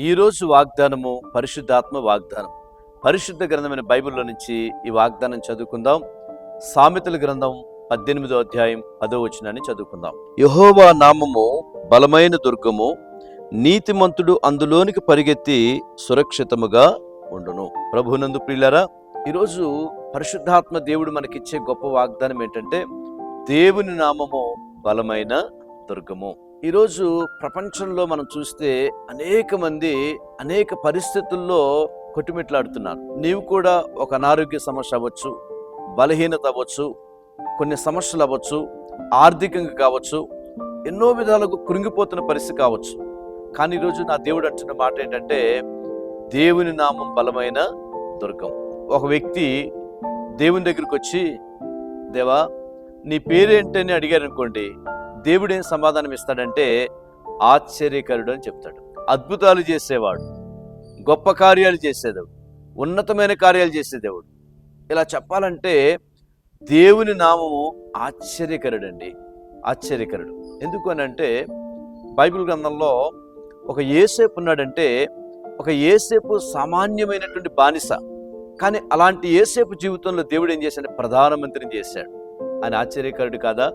ఈరోజు వాగ్దానము పరిశుద్ధాత్మ వాగ్దానం. పరిశుద్ధ గ్రంథమైన బైబిల్లో నుంచి ఈ వాగ్దానం చదువుకుందాం. సామెతల గ్రంథం పద్దెనిమిదో అధ్యాయం పదో వచనాన్ని చదువుకుందాం. యహోవా నామము బలమైన దుర్గము నీతిమంతుడు అందులోనికి పరిగెత్తి సురక్షితముగా ఉండును. ప్రభునందు ప్రియులరా ఈరోజు పరిశుద్ధాత్మ దేవుడు మనకిచ్చే గొప్ప వాగ్దానం ఏంటంటే దేవుని నామము బలమైన దుర్గము. ఈరోజు ప్రపంచంలో మనం చూస్తే అనేక మంది అనేక పరిస్థితుల్లో కొట్టుమిట్లాడుతున్నారు. నీవు కూడా ఒక అనారోగ్య సమస్య అవ్వచ్చు బలహీనత అవ్వచ్చు కొన్ని సమస్యలు అవ్వచ్చు ఆర్థికంగా కావచ్చు ఎన్నో విధాలకు కృంగిపోతున్న పరిస్థితి కావచ్చు. కానీ ఈరోజు నా దేవుడు అంటున్న మాట ఏంటంటే దేవుని నామం బలమైన దుర్గం. ఒక వ్యక్తి దేవుని దగ్గరికి వచ్చి దేవా నీ పేరేంటని అడిగారు అనుకోండి దేవుడు ఏం సమాధానం ఇస్తాడంటే ఆశ్చర్యకరుడు అని చెప్తాడు. అద్భుతాలు చేసేవాడు గొప్ప కార్యాలు చేసేదేవుడు ఉన్నతమైన కార్యాలు చేసేదేవుడు? ఇలా చెప్పాలంటే దేవుని నామము ఆశ్చర్యకరుడండి ఆశ్చర్యకరుడు. ఎందుకు అని అంటే బైబిల్ గ్రంథంలో ఒక ఏసేపు ఉన్నాడంటే ఒక ఏసేపు సామాన్యమైనటువంటి బానిస కానీ అలాంటి ఏసేపు జీవితంలో దేవుడు ఏం చేశాడు? ప్రధానమంత్రిని చేశాడు. ఆయన ఆశ్చర్యకరుడు కాదా?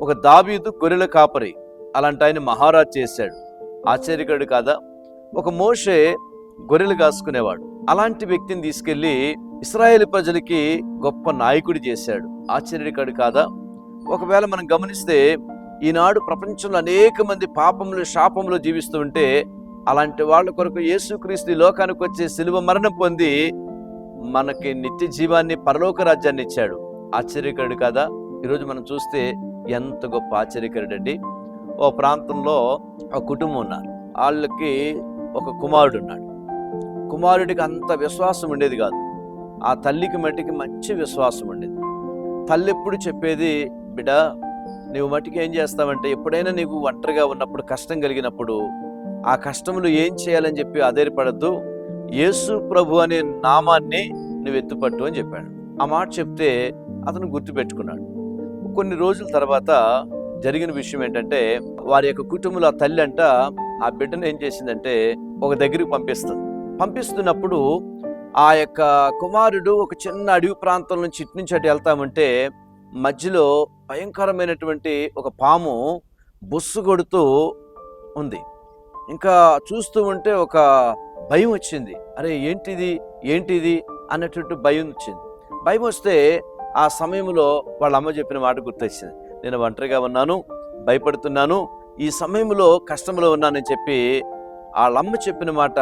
ఒక దావీదు గొర్రెల కాపరి. అలాంటి ఆయన మహారాజ్ చేశాడు. ఆశ్చర్యకరుడు కాదా? ఒక మోషే గొర్రెలు కాసుకునేవాడు. అలాంటి వ్యక్తిని తీసుకెళ్ళి ఇస్రాయేల్ ప్రజలకి గొప్ప నాయకుడు చేశాడు. ఆశ్చర్యకరుడు కాదా? ఒకవేళ మనం గమనిస్తే ఈనాడు ప్రపంచంలో అనేక మంది పాపములు శాపములు జీవిస్తూ ఉంటే అలాంటి వాళ్ళ కొరకు యేసుక్రీస్తు లోకానికి వచ్చే సిలువ మరణం పొంది మనకి నిత్య జీవాన్ని పరలోక రాజ్యాన్ని ఇచ్చాడు. ఆశ్చర్యకరుడు కాదా? ఈరోజు మనం చూస్తే ఎంత గొప్ప ఆశ్చర్యకరుడండి. ఓ ప్రాంతంలో ఒక కుటుంబం ఉన్నారు. వాళ్ళకి ఒక కుమారుడు ఉన్నాడు కుమారుడికి అంత విశ్వాసం ఉండేది కాదు. ఆ తల్లికి మట్టికి మంచి విశ్వాసం ఉండేది. తల్లి ఎప్పుడు చెప్పేది బిడ్డ నువ్వు మట్టికి ఏం చేస్తావంటే ఎప్పుడైనా నీకు ఒంటరిగా ఉన్నప్పుడు కష్టం కలిగినప్పుడు ఆ కష్టములు ఏం చేయాలని చెప్పి అదేరిపడద్దు యేసు ప్రభు అనే నామాన్ని నువ్వు ఎత్తుపట్టు అని చెప్పాడు. ఆ మాట చెప్తే అతను గుర్తుపెట్టుకున్నాడు. కొన్ని రోజుల తర్వాత జరిగిన విషయం ఏంటంటే వారి యొక్క కుటుంబంలో ఆ తల్లి అంట ఆ బిడ్డను ఏం చేసిందంటే ఒక దగ్గరికి పంపిస్తుంది. పంపిస్తున్నప్పుడు ఆ యొక్క కుమారుడు ఒక చిన్న అడవి ప్రాంతం నుంచి ఇటు నుంచి అటు వెళ్తామంటే మధ్యలో భయంకరమైనటువంటి ఒక పాము బొస్సు కొడుతూ ఉంది. ఇంకా చూస్తూ ఉంటే ఒక భయం వచ్చింది. అరే ఏంటిది? ఏంటిది? అన్నటువంటి భయం వచ్చింది. భయం వస్తే ఆ సమయంలో వాళ్ళ అమ్మ చెప్పిన మాట గుర్తొచ్చింది. నేను ఒంటరిగా ఉన్నాను భయపడుతున్నాను ఈ సమయంలో కష్టంలో ఉన్నానని చెప్పి వాళ్ళమ్మ చెప్పిన మాట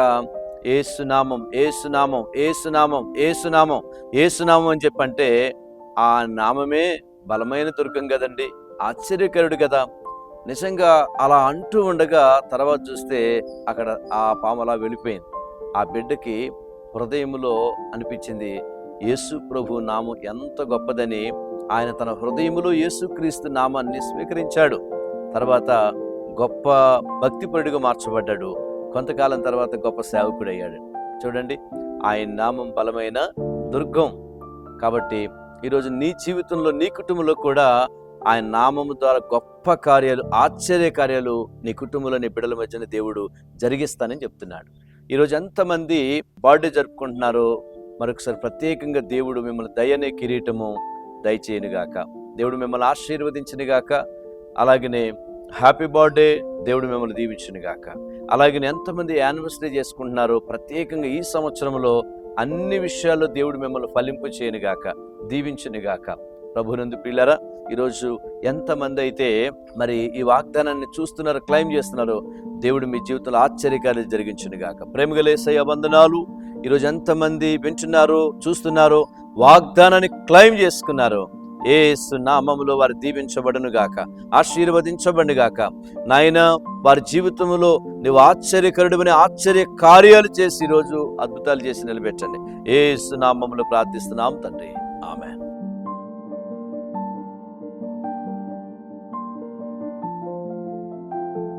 ఏసునామం ఏసునామం ఏసునామం ఏసునామం ఏసునామం అని చెప్పంటే ఆ నామమే బలమైన దుర్గం కదండి ఆశ్చర్యకరుడు కదా. నిజంగా అలా అంటూ ఉండగా తర్వాత చూస్తే అక్కడ ఆ పాము అలా వెళ్ళిపోయింది. ఆ బిడ్డకి హృదయములో అనిపించింది యేసు ప్రభు నామం ఎంత గొప్పదని ఆయన తన హృదయములో యేసుక్రీస్తు నామాన్ని స్వీకరించాడు. తర్వాత గొప్ప భక్తిపరుడిగా మార్చబడ్డాడు. కొంతకాలం తర్వాత గొప్ప సేవకుడు అయ్యాడు చూడండి ఆయన నామం బలమైన దుర్గం. కాబట్టి ఈరోజు నీ జీవితంలో నీ కుటుంబంలో కూడా ఆయన నామము ద్వారా గొప్ప కార్యాలు ఆశ్చర్య కార్యాలు నీ కుటుంబంలో నీ బిడ్డల మధ్యన దేవుడు జరిగిస్తానని చెప్తున్నాడు. ఈరోజు ఎంతమంది బర్త్డే జరుపుకుంటున్నారో మరొకసారి ప్రత్యేకంగా దేవుడు మిమ్మల్ని దయనే కిరీటము దయచేయనుగాక. దేవుడు మిమ్మల్ని ఆశీర్వదించినగాక అలాగనే హ్యాపీ బర్త్డే దేవుడు మిమ్మల్ని దీవించునుగాక. అలాగే ఎంతమంది యానివర్సరీ చేసుకుంటున్నారో ప్రత్యేకంగా ఈ సంవత్సరంలో అన్ని విషయాల్లో దేవుడు మిమ్మల్ని ఫలింపు చేయనుగాక దీవించునుగాక. ప్రభునందు పిల్లరా ఈరోజు ఎంతమంది అయితే మరి ఈ వాగ్దానాన్ని చూస్తున్నారు క్లైమ్ చేస్తున్నారో దేవుడు మీ జీవితంలో ఆశ్చర్యకార్యాలు జరిగించునుగాక. ప్రేమగలేసయ్య వందనాలు. ఈరోజు ఎంతమంది వింటున్నారో చూస్తున్నారో వాగ్దానాన్ని క్లైమ్ చేసుకున్నారో ఏసు నామములో వారు దీవించబడును గాక ఆశీర్వదించబడును గాక. నాయన వారి జీవితంలో నువ్వు ఆశ్చర్యకరుడుమని ఆశ్చర్య కార్యాలు చేసి ఈరోజు అద్భుతాలు చేసి నిలబెట్టండి. ఏసు నామములు ప్రార్థిస్తున్నాం తండ్రి. ఆమె